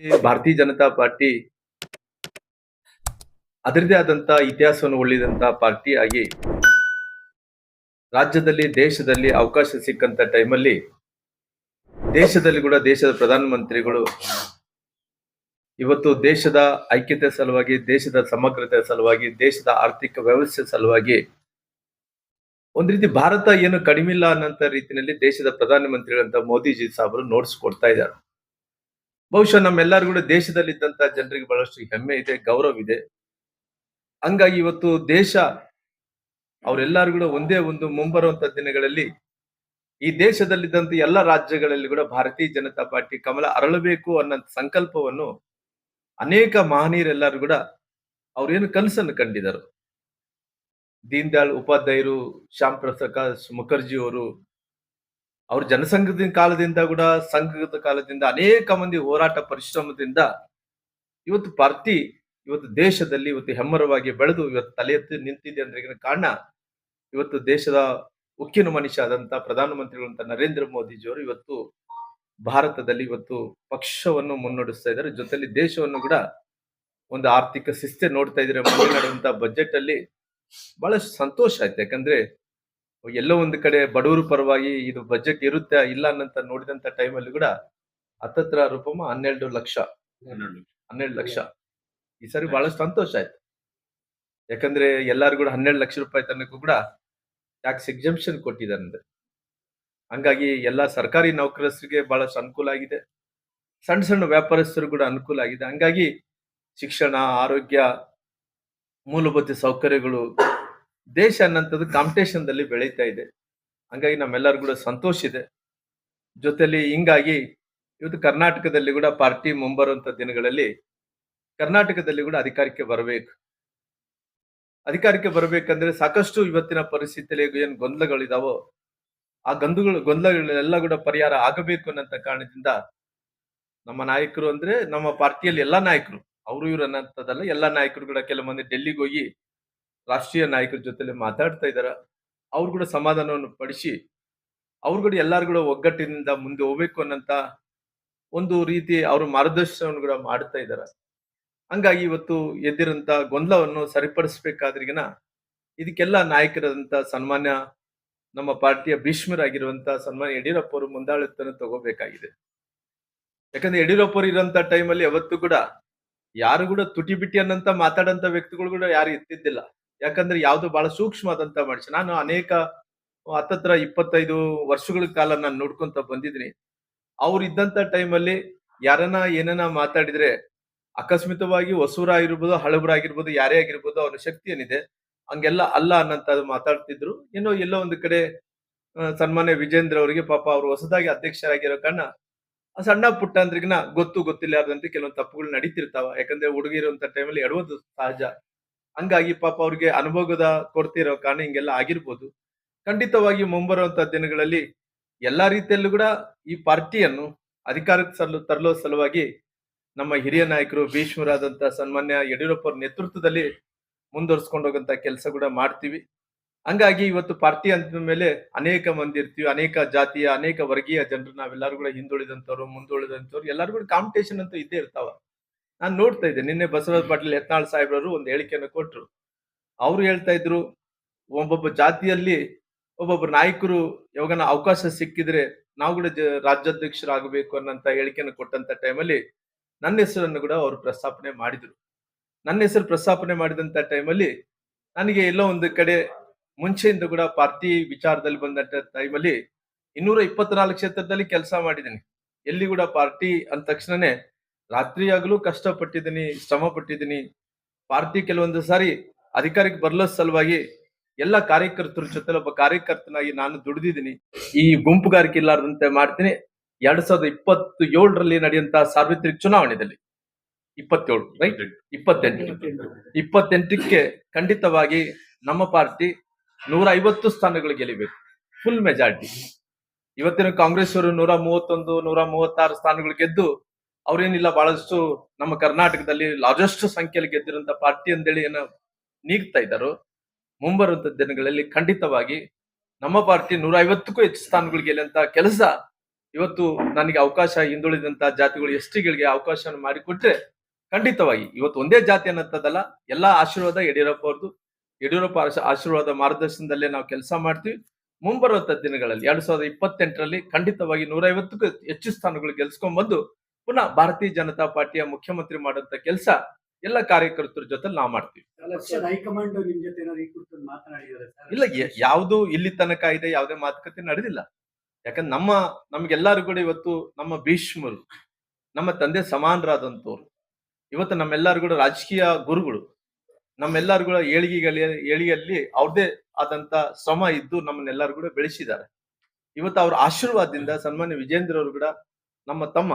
ಭಾರತೀಯ ಜನತಾ ಪಾರ್ಟಿ ಅದರದೇ ಆದಂತ ಇತಿಹಾಸವನ್ನು ಉಳಿದಂತಹ ಪಾರ್ಟಿ ಆಗಿ ರಾಜ್ಯದಲ್ಲಿ, ದೇಶದಲ್ಲಿ ಅವಕಾಶ ಸಿಕ್ಕಂತ ಟೈಮಲ್ಲಿ ದೇಶದಲ್ಲಿ ಕೂಡ ದೇಶದ ಪ್ರಧಾನಮಂತ್ರಿಗಳು ಇವತ್ತು ದೇಶದ ಐಕ್ಯತೆ ಸಲುವಾಗಿ, ದೇಶದ ಸಮಗ್ರತೆ ಸಲುವಾಗಿ, ದೇಶದ ಆರ್ಥಿಕ ವ್ಯವಸ್ಥೆ ಸಲುವಾಗಿ ಒಂದ್ ರೀತಿ ಭಾರತ ಏನು ಕಡಿಮೆ ಇಲ್ಲ ಅನ್ನೋಂತ ರೀತಿಯಲ್ಲಿ ದೇಶದ ಪ್ರಧಾನಮಂತ್ರಿಗಳಂತ ಮೋದಿಜಿ ಸಾಹೇಬರು ನೋಟ್ಸ್ ಕೊಡ್ತಾ ಇದ್ದಾರೆ. ಬಹುಶಃ ನಮ್ಮೆಲ್ಲರೂ ಕೂಡ ದೇಶದಲ್ಲಿ ಇದ್ದಂತ ಜನರಿಗೆ ಬಹಳಷ್ಟು ಹೆಮ್ಮೆ ಇದೆ, ಗೌರವ ಇದೆ. ಹಂಗಾಗಿ ಇವತ್ತು ದೇಶ ಅವರೆಲ್ಲರೂ ಕೂಡ ಒಂದೇ ಒಂದು ಮುಂಬರುವಂತ ದಿನಗಳಲ್ಲಿ ಈ ದೇಶದಲ್ಲಿದ್ದಂತ ಎಲ್ಲ ರಾಜ್ಯಗಳಲ್ಲಿ ಕೂಡ ಭಾರತೀಯ ಜನತಾ ಪಾರ್ಟಿ ಕಮಲ ಅರಳಬೇಕು ಅನ್ನೋ ಸಂಕಲ್ಪವನ್ನು ಅನೇಕ ಮಹನೀಯರೆಲ್ಲರೂ ಕೂಡ ಅವ್ರೇನು ಕನಸನ್ನು ಕಂಡಿದರು ದೀನ್ ದಯಾಳ್ ಉಪಾಧ್ಯಾಯರು, ಶ್ಯಾಮ್ ಪ್ರಸಾದ್ ಮುಖರ್ಜಿ ಅವರು ಅವ್ರ ಜನಸಂಘದ ಕಾಲದಿಂದ ಕೂಡ, ಸಂಘದ ಕಾಲದಿಂದ ಅನೇಕ ಮಂದಿ ಹೋರಾಟ ಪರಿಶ್ರಮದಿಂದ ಇವತ್ತು ಪಾರ್ಟಿ ಇವತ್ತು ದೇಶದಲ್ಲಿ ಇವತ್ತು ಹೆಮ್ಮರವಾಗಿ ಬೆಳೆದು ಇವತ್ತು ತಲೆ ಎತ್ತಿ ನಿಂತಿದೆ ಅಂದ್ರೆ ಕಾರಣ? ಇವತ್ತು ದೇಶದ ಉಕ್ಕಿನ ಮನುಷ್ಯ ಆದಂತ ಪ್ರಧಾನಮಂತ್ರಿಗಳಂತ ನರೇಂದ್ರ ಮೋದಿಜಿಯವರು ಇವತ್ತು ಭಾರತದಲ್ಲಿ ಇವತ್ತು ಪಕ್ಷವನ್ನು ಮುನ್ನಡೆಸ್ತಾ ಇದ್ದಾರೆ. ಜೊತೆಲಿ ದೇಶವನ್ನು ಕೂಡ ಒಂದು ಆರ್ಥಿಕ ಶಿಸ್ತೆ ನೋಡ್ತಾ ಇದ್ರೆ ಮುಂದೆ ನಡೆದಂತ ಬಜೆಟ್ ಅಲ್ಲಿ ಬಹಳ ಸಂತೋಷ ಆಯ್ತು. ಯಾಕಂದ್ರೆ ಎಲ್ಲೋ ಒಂದು ಕಡೆ ಬಡವರು ಪರವಾಗಿ ಇದು ಬಜೆಟ್ ಇರುತ್ತೆ ಇಲ್ಲ ಅನ್ನಂತ ನೋಡಿದಂತ ಟೈಮಲ್ಲಿ ಕೂಡ ಹತ್ತತ್ರ ರೂಪಮ ಹನ್ನೆರಡು ಲಕ್ಷ. ಹನ್ನೆರಡು ಲಕ್ಷ. ಈ ಸರಿ ಬಹಳಷ್ಟು ಸಂತೋಷ ಆಯ್ತು. ಯಾಕಂದ್ರೆ ಎಲ್ಲಾರು ಕೂಡ ಹನ್ನೆರಡು ಲಕ್ಷ ರೂಪಾಯಿ ತನಕ ಕೂಡ ಟ್ಯಾಕ್ಸ್ ಎಕ್ಸಂಪ್ಷನ್ ಕೊಟ್ಟಿದ್ದಾರೆ ಹಂಗಾಗಿ ಎಲ್ಲಾ ಸರ್ಕಾರಿ ನೌಕರಸ್ಥರಿಗೆ ಬಹಳಷ್ಟು ಅನುಕೂಲ ಆಗಿದೆ. ಸಣ್ಣ ಸಣ್ಣ ವ್ಯಾಪಾರಸ್ಥರು ಕೂಡ ಅನುಕೂಲ ಆಗಿದೆ. ಹಂಗಾಗಿ ಶಿಕ್ಷಣ ಆರೋಗ್ಯ ಮೂಲಭೂತ ಸೌಕರ್ಯಗಳು ದೇಶ ಅನ್ನಂಥದ್ದು ಕಾಂಪಿಟೇಷನ್ ದಲ್ಲಿ ಬೆಳೀತಾ ಇದೆ. ಹಂಗಾಗಿ ನಮ್ಮೆಲ್ಲರೂ ಕೂಡ ಸಂತೋಷ ಇದೆ. ಜೊತೆಲಿ ಹಿಂಗಾಗಿ ಇವತ್ತು ಕರ್ನಾಟಕದಲ್ಲಿ ಕೂಡ ಪಾರ್ಟಿ ಮುಂಬರುವಂತ ದಿನಗಳಲ್ಲಿ ಕರ್ನಾಟಕದಲ್ಲಿ ಕೂಡ ಅಧಿಕಾರಕ್ಕೆ ಬರಬೇಕು. ಅಧಿಕಾರಕ್ಕೆ ಬರಬೇಕಂದ್ರೆ ಸಾಕಷ್ಟು ಇವತ್ತಿನ ಪರಿಸ್ಥಿತಿಯಲ್ಲಿ ಏನು ಗೊಂದಲಗಳಿದಾವೋ, ಆ ಗೊಂದಲಗಳು ಗೊಂದಲಗಳೆಲ್ಲ ಕೂಡ ಪರಿಹಾರ ಆಗಬೇಕು ಅನ್ನಂತ ಕಾರಣದಿಂದ ನಮ್ಮ ನಾಯಕರು ಅಂದ್ರೆ ನಮ್ಮ ಪಾರ್ಟಿಯಲ್ಲಿ ಎಲ್ಲಾ ನಾಯಕರು, ಅವರು, ಇವರು ಅನ್ನಂತದಲ್ಲ ಎಲ್ಲಾ ನಾಯಕರು ಕೂಡ ಕೆಲವು ಮಂದಿ ಡೆಲ್ಲಿಗೆ ಹೋಗಿ ರಾಷ್ಟ್ರೀಯ ನಾಯಕರ ಜೊತೆಲಿ ಮಾತಾಡ್ತಾ ಇದ್ದಾರೆ ಅವ್ರು ಕೂಡ ಸಮಾಧಾನವನ್ನು ಪಡಿಸಿ, ಅವ್ರು ಕೂಡ ಎಲ್ಲರೂ ಕೂಡ ಒಗ್ಗಟ್ಟಿನಿಂದ ಮುಂದೆ ಹೋಗ್ಬೇಕು ಅನ್ನಂತ ಒಂದು ರೀತಿ ಅವರು ಮಾರ್ಗದರ್ಶನವನ್ನು ಕೂಡ ಮಾಡ್ತಾ ಇದ್ದಾರೆ ಹಂಗಾಗಿ ಇವತ್ತು ಎದ್ದಿರಂತ ಗೊಂದಲವನ್ನು ಸರಿಪಡಿಸಬೇಕಾದ್ರಿಗಿನ ಇದಕ್ಕೆಲ್ಲ ನಾಯಕರಾದಂತ ಸನ್ಮಾನ್ಯ ನಮ್ಮ ಪಾರ್ಟಿಯ ಭೀಷ್ಮರಾಗಿರುವಂತ ಸನ್ಮಾನ್ಯ ಯಡಿಯೂರಪ್ಪ ಅವರು ಮುಂದಾಳತ್ವನ ತಗೋಬೇಕಾಗಿದೆ. ಯಾಕಂದ್ರೆ ಯಡಿಯೂರಪ್ಪ ಅವರು ಇರೋಂತ ಟೈಮಲ್ಲಿ ಯಾವತ್ತೂ ಕೂಡ ಯಾರು ಕೂಡ ತುಟಿ ಬಿಟ್ಟಿ ಅನ್ನಂತ ಮಾತಾಡಂತ ವ್ಯಕ್ತಿಗಳು ಕೂಡ ಯಾರು ಇರ್ತಿದ್ದಿಲ್ಲ. ಯಾಕಂದ್ರೆ ಯಾವುದು ಬಹಳ ಸೂಕ್ಷ್ಮವಾದಂತ ಮನುಷ್ಯ. ನಾನು ಅನೇಕ ಹತ್ತತ್ರ ಇಪ್ಪತ್ತೈದು ವರ್ಷಗಳ ಕಾಲ ನಾನು ನೋಡ್ಕೊಂತ ಬಂದಿದ್ದೀನಿ. ಅವ್ರು ಇದ್ದಂತ ಟೈಮಲ್ಲಿ ಯಾರನ್ನ ಏನನ್ನ ಮಾತಾಡಿದ್ರೆ ಅಕಸ್ಮಿತವಾಗಿ ಹೊಸೂರ ಆಗಿರ್ಬೋದು, ಹಳಬರ ಆಗಿರ್ಬೋದು, ಯಾರೇ ಆಗಿರ್ಬೋದು ಅವ್ರ ಶಕ್ತಿ ಏನಿದೆ, ಹಂಗೆಲ್ಲ ಅಲ್ಲ ಅನ್ನಂತ ಮಾತಾಡ್ತಿದ್ರು. ಏನೋ ಎಲ್ಲೋ ಒಂದು ಕಡೆ ಸನ್ಮಾನ್ಯ ವಿಜೇಂದ್ರ ಅವರಿಗೆ ಪಾಪ ಅವರು ಹೊಸದಾಗಿ ಅಧ್ಯಕ್ಷರಾಗಿರೋ ಕಾರಣ ಸಣ್ಣ ಪುಟ್ಟ ಅಂದ್ರಿಗಿನ ಗೊತ್ತು ಗೊತ್ತಿಲ್ಲಾರ್ದಂತೆ ಕೆಲವೊಂದು ತಪ್ಪುಗಳು ನಡೀತಿರ್ತಾವ. ಯಾಕಂದ್ರೆ ಹುಡುಗಿರುವಂತ ಟೈಮಲ್ಲಿ ಎಡವೋದು ಸಹಜ. ಹಂಗಾಗಿ ಪಾಪ ಅವ್ರಿಗೆ ಅನುಭವದ ಕೊರತೆ ಕಾರಣ ಹಿಂಗೆಲ್ಲ ಆಗಿರ್ಬೋದು. ಖಂಡಿತವಾಗಿ ಮುಂಬರುವಂತ ದಿನಗಳಲ್ಲಿ ಎಲ್ಲಾ ರೀತಿಯಲ್ಲೂ ಕೂಡ ಈ ಪಾರ್ಟಿಯನ್ನು ಅಧಿಕಾರಕ್ಕೆ ಸಲ್ಲು ತರಲೋ ಸಲುವಾಗಿ ನಮ್ಮ ಹಿರಿಯ ನಾಯಕರು ಭೀಷ್ಮರಾದಂತ ಸನ್ಮಾನ್ಯ ಯಡಿಯೂರಪ್ಪ ನೇತೃತ್ವದಲ್ಲಿ ಮುಂದುವರ್ಸ್ಕೊಂಡು ಹೋಗಂತ ಕೆಲಸ ಕೂಡ ಮಾಡ್ತೀವಿ. ಹಂಗಾಗಿ ಇವತ್ತು ಪಾರ್ಟಿ ಅಂತ ಮೇಲೆ ಅನೇಕ ಮಂದಿ ಇರ್ತೀವಿ, ಅನೇಕ ಜಾತಿಯ, ಅನೇಕ ವರ್ಗೀಯ ಜನರು, ನಾವೆಲ್ಲರೂ ಕೂಡ ಹಿಂದುಳಿದಂಥವ್ರು ಮುಂದುಳಿದಂಥವ್ರು ಎಲ್ಲರೂ ಕೂಡ ಕಾಂಪಿಟೇಷನ್ ಅಂತೂ ಇದ್ದೇ ಇರ್ತಾವ. ನಾನು ನೋಡ್ತಾ ಇದ್ದೆ, ನಿನ್ನೆ ಬಸವರಾಜ ಪಾಟೀಲ್ ಯತ್ನಾಳ್ ಸಾಹೇಬ್ರವರು ಒಂದು ಹೇಳಿಕೆಯನ್ನು ಕೊಟ್ಟರು ಅವರು ಹೇಳ್ತಾ ಇದ್ರು ಒಬ್ಬೊಬ್ಬ ಜಾತಿಯಲ್ಲಿ ಒಬ್ಬೊಬ್ಬ ನಾಯಕರು ಯಾವಾಗನ ಅವಕಾಶ ಸಿಕ್ಕಿದ್ರೆ ನಾವು ಕೂಡ ರಾಜ್ಯಾಧ್ಯಕ್ಷರಾಗಬೇಕು ಅನ್ನಂತ ಹೇಳಿಕೆಯನ್ನು ಕೊಟ್ಟಂತ ಟೈಮಲ್ಲಿ ನನ್ನ ಹೆಸರನ್ನು ಕೂಡ ಅವರು ಪ್ರಸ್ತಾಪನೆ ಮಾಡಿದ್ರು. ನನ್ನ ಹೆಸರು ಪ್ರಸ್ತಾಪನೆ ಮಾಡಿದಂತ ಟೈಮಲ್ಲಿ ನನಗೆ ಎಲ್ಲೋ ಒಂದು ಕಡೆ ಮುಂಚೆಯಿಂದ ಕೂಡ ಪಾರ್ಟಿ ವಿಚಾರದಲ್ಲಿ ಬಂದಂತ ಟೈಮಲ್ಲಿ ಇನ್ನೂರ ಇಪ್ಪತ್ನಾಲ್ಕು ಕ್ಷೇತ್ರದಲ್ಲಿ ಕೆಲಸ ಮಾಡಿದ್ದೀನಿ. ಎಲ್ಲಿ ಕೂಡ ಪಾರ್ಟಿ ಅಂದ ತಕ್ಷಣನೇ ರಾತ್ರಿಯಾಗಲೂ ಕಷ್ಟಪಟ್ಟಿದ್ದೀನಿ ಶ್ರಮ ಪಟ್ಟಿದ್ದೀನಿ ಪಾರ್ಟಿ ಕೆಲವೊಂದು ಸಾರಿ ಅಧಿಕಾರಕ್ಕೆ ಬರಲ ಸಲುವಾಗಿ ಎಲ್ಲ ಕಾರ್ಯಕರ್ತರ ಜೊತೆ ಒಬ್ಬ ಕಾರ್ಯಕರ್ತನಾಗಿ ನಾನು ದುಡಿದಿದ್ದೀನಿ. ಈ ಗುಂಪುಗಾರಿಕೆ ಇಲ್ಲಾರದಂತೆ ಮಾಡ್ತೀನಿ. ಎರಡ್ ಸಾವಿರದ ಇಪ್ಪತ್ತು ಏಳರಲ್ಲಿ ನಡೆಯುವಂತ ಸಾರ್ವತ್ರಿಕ ಚುನಾವಣೆಯಲ್ಲಿ ಇಪ್ಪತ್ತೇಳು ರೈಟ್ ಇಪ್ಪತ್ತೆಂಟು. ಇಪ್ಪತ್ತೆಂಟಕ್ಕೆ ಖಂಡಿತವಾಗಿ ನಮ್ಮ ಪಾರ್ಟಿ ನೂರ ಐವತ್ತು ಸ್ಥಾನಗಳು ಗೆಲ್ಲಬೇಕು. Full majority. ಇವತ್ತಿನ ಕಾಂಗ್ರೆಸ್ ಅವರು ನೂರ ಮೂವತ್ತೊಂದು ನೂರ ಮೂವತ್ತಾರು ಸ್ಥಾನಗಳು ಗೆದ್ದು ಅವ್ರೇನಿಲ್ಲ, ಬಹಳಷ್ಟು ನಮ್ಮ ಕರ್ನಾಟಕದಲ್ಲಿ ಲಾರ್ಜೆಸ್ಟ್ ಸಂಖ್ಯೆಯಲ್ಲಿ ಗೆದ್ದಿರುವಂತ ಪಾರ್ಟಿ ಅಂತೇಳಿ ಏನೋ ನೀಗ್ತಾ ಇದ್ದಾರೋ. ಮುಂಬರುವಂತ ದಿನಗಳಲ್ಲಿ ಖಂಡಿತವಾಗಿ ನಮ್ಮ ಪಾರ್ಟಿ ನೂರ ಐವತ್ತಕ್ಕೂ ಹೆಚ್ಚು ಸ್ಥಾನಗಳು ಗೆಲ್ಲಂತ ಕೆಲಸ ಇವತ್ತು ನನಗೆ ಅವಕಾಶ ಹಿಂದುಳಿದಂತ ಜಾತಿಗಳು ಎಸ್ಟಿಗಳಿಗೆ ಅವಕಾಶವನ್ನು ಮಾಡಿಕೊಟ್ರೆ ಖಂಡಿತವಾಗಿ ಇವತ್ತು ಒಂದೇ ಜಾತಿ ಅನ್ನತ್ತದಲ್ಲ ಎಲ್ಲಾ ಆಶೀರ್ವಾದ ಯಡಿಯೂರಪ್ಪ ಅವ್ರದ್ದು ಯಡಿಯೂರಪ್ಪ ಆಶೀರ್ವಾದ ಮಾರ್ಗದರ್ಶನದಲ್ಲೇ ನಾವು ಕೆಲಸ ಮಾಡ್ತೀವಿ. ಮುಂಬರುವಂತ ದಿನಗಳಲ್ಲಿ ಎರಡ್ ಸಾವಿರದ ಇಪ್ಪತ್ತೆಂಟರಲ್ಲಿ ಖಂಡಿತವಾಗಿ ನೂರೈವತ್ತಕ್ಕೂ ಹೆಚ್ಚು ಸ್ಥಾನಗಳು ಗೆಲ್ಸ್ಕೊಂಡ್ ಬಂದು ಪುನಃ ಭಾರತೀಯ ಜನತಾ ಪಾರ್ಟಿಯ ಮುಖ್ಯಮಂತ್ರಿ ಮಾಡುವಂತ ಕೆಲಸ ಎಲ್ಲ ಕಾರ್ಯಕರ್ತರ ಜೊತೆ ನಾವು ಮಾಡ್ತೀವಿ. ಇಲ್ಲ ಯಾವುದು ಇಲ್ಲಿ ತನಕ ಇದೆ ಯಾವುದೇ ಮಾತುಕತೆ ನಡೆದಿಲ್ಲ. ಯಾಕಂದ್ರೆ ನಮ್ಮ ನಮ್ಗೆಲ್ಲರೂ ಕೂಡ ಇವತ್ತು ನಮ್ಮ ಭೀಷ್ಮರು ನಮ್ಮ ತಂದೆ ಸಮಾನರಾದಂಥವ್ರು ಇವತ್ತು ನಮ್ಮೆಲ್ಲರೂ ಕೂಡ ರಾಜಕೀಯ ಗುರುಗಳು ನಮ್ಮೆಲ್ಲರೂ ಕೂಡ ಏಳಿಗೆಗಳಲ್ಲಿ ಏಳಿಗೆಯಲ್ಲಿ ಅವ್ರದೇ ಆದಂತ ಶ್ರಮ ಇದ್ದು ನಮ್ಮನ್ನೆಲ್ಲರೂ ಕೂಡ ಬೆಳೆಸಿದ್ದಾರೆ. ಇವತ್ತು ಅವ್ರ ಆಶೀರ್ವಾದದಿಂದ ಸನ್ಮಾನ್ಯ ವಿಜೇಂದ್ರ ಅವರು ಕೂಡ ನಮ್ಮ ತಮ್ಮ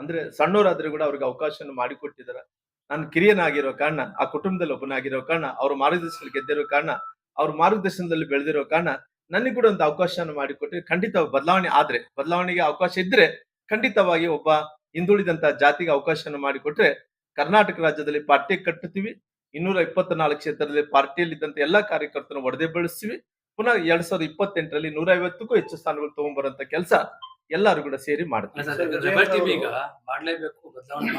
ಅಂದ್ರೆ ಸಣ್ಣವರಾದ್ರೂ ಕೂಡ ಅವ್ರಿಗೆ ಅವಕಾಶವನ್ನು ಮಾಡಿಕೊಟ್ಟಿದ್ದಾರೆ. ನಾನು ಕಿರಿಯನಾಗಿರೋ ಕಾರಣ, ಆ ಕುಟುಂಬದಲ್ಲಿ ಒಬ್ಬನಾಗಿರೋ ಕಾರಣ, ಅವ್ರ ಮಾರ್ಗದರ್ಶನ ಗೆದ್ದಿರೋ ಕಾರಣ, ಅವ್ರ ಮಾರ್ಗದರ್ಶನದಲ್ಲಿ ಬೆಳೆದಿರೋ ಕಾರಣ ನನಗೆ ಕೂಡ ಒಂದು ಅವಕಾಶವನ್ನು ಮಾಡಿಕೊಟ್ರೆ ಖಂಡಿತ ಬದಲಾವಣೆ ಆದ್ರೆ, ಬದಲಾವಣೆಗೆ ಅವಕಾಶ ಇದ್ರೆ ಖಂಡಿತವಾಗಿ ಒಬ್ಬ ಹಿಂದುಳಿದಂತ ಜಾತಿಗೆ ಅವಕಾಶವನ್ನು ಮಾಡಿಕೊಟ್ರೆ ಕರ್ನಾಟಕ ರಾಜ್ಯದಲ್ಲಿ ಪಾರ್ಟಿ ಕಟ್ಟುತ್ತೀವಿ ಇನ್ನೂರ ಇಪ್ಪತ್ನಾಲ್ಕು ಕ್ಷೇತ್ರದಲ್ಲಿ ಪಾರ್ಟಿಯಲ್ಲಿ ಇದ್ದಂತ ಎಲ್ಲಾ ಕಾರ್ಯಕರ್ತರನ್ನು ಒಡೆದೇ ಬೆಳೆಸ್ತೀವಿ, ಪುನಃ ಎರಡ್ ಸಾವಿರದ ಇಪ್ಪತ್ತೆಂಟರಲ್ಲಿ ನೂರ ಐವತ್ತಕ್ಕೂ ಹೆಚ್ಚು ಸ್ಥಾನಗಳು ತಗೊಂಡ್ಬರಂತ ಕೆಲಸ ಎಲ್ಲರೂ ಕೂಡ ಸೇರಿ ಮಾಡ್ತೀವಿ ಈಗ ಮಾಡ್ಲೇಬೇಕು ಬದಲಾವಣೆ